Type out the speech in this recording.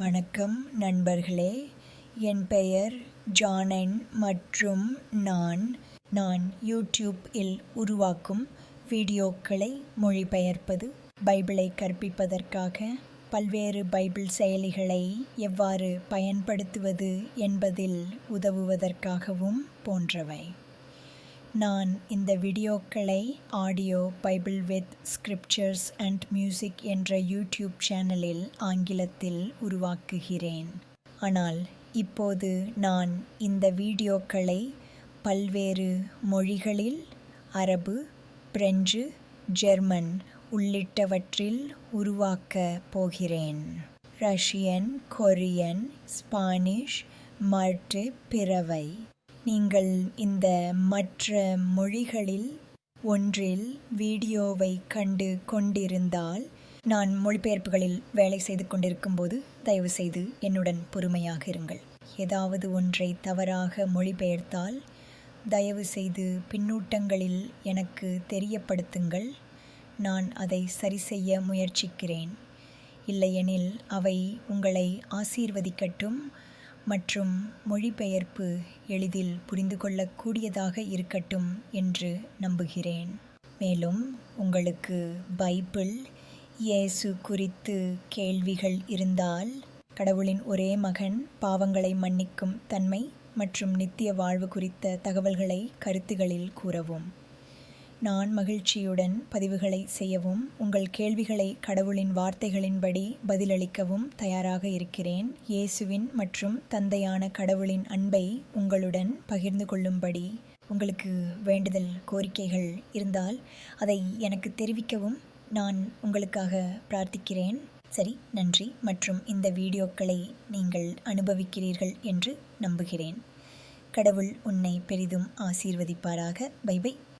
வணக்கம் நண்பர்களே. என் பெயர் ஜானன் மற்றும் நான் நான் யூடியூப் இல் உருவாக்கும் வீடியோக்களை மொழிபெயர்ப்பது பைபிளை கற்பிப்பதற்காக பல்வேறு பைபிள் செயலிகளை எவ்வாறு பயன்படுத்துவது என்பதில் உதவுவதற்காகவும் போன்றவை. நான் இந்த வீடியோக்களை audio Bible with scriptures and music என்ற யூடியூப் சேனலில் ஆங்கிலத்தில் உருவாக்குகிறேன். ஆனால் இப்போது நான் இந்த வீடியோக்களை பல்வேறு மொழிகளில் அரபு பிரெஞ்சு ஜெர்மன் உள்ளிட்டவற்றில் உருவாக்க போகிறேன். ரஷ்யன் கொரியன் ஸ்பானிஷ் மற்ற பிறவை. நீங்கள் இந்த மற்ற மொழிகளில் ஒன்றில் வீடியோவை கண்டு கொண்டிருந்தால் நான் மொழிபெயர்ப்புகளில் வேலை செய்து கொண்டிருக்கும்போது தயவுசெய்து என்னுடன் பொறுமையாக இருங்கள். ஏதாவது ஒன்றை தவறாக மொழிபெயர்த்தால் தயவு செய்து பின்னூட்டங்களில் எனக்கு தெரியப்படுத்துங்கள். நான் அதை சரி செய்ய முயற்சிக்கிறேன். இல்லையெனில் அவை உங்களை ஆசீர்வதிக்கட்டும். மற்றும் மொழிபெயர்ப்பு எளிதில் புரிந்து கொள்ளக்கூடியதாக இருக்கட்டும் என்று நம்புகிறேன். மேலும் உங்களுக்கு பைபிள் இயேசு குறித்து கேள்விகள் இருந்தால் கடவுளின் ஒரே மகன் பாவங்களை மன்னிக்கும் தன்மை மற்றும் நித்திய வாழ்வு குறித்த தகவல்களை கருத்துகளில் கூறவும். நான் மகிழ்ச்சியுடன் பதிவுகளை செய்யவும் உங்கள் கேள்விகளை கடவுளின் வார்த்தைகளின்படி பதிலளிக்கவும் தயாராக இருக்கிறேன். இயேசுவின் மற்றும் தந்தையான கடவுளின் அன்பை உங்களுடன் பகிர்ந்து கொள்ளும்படி உங்களுக்கு வேண்டுதல் கோரிக்கைகள் இருந்தால் அதை எனக்கு தெரிவிக்கவும் நான் உங்களுக்காக பிரார்த்திக்கிறேன். சரி நன்றி. மற்றும் இந்த வீடியோக்களை நீங்கள் அனுபவிக்கிறீர்கள் என்று நம்புகிறேன். கடவுள் உன்னை பெரிதும் ஆசீர்வதிப்பாராக. Bye bye.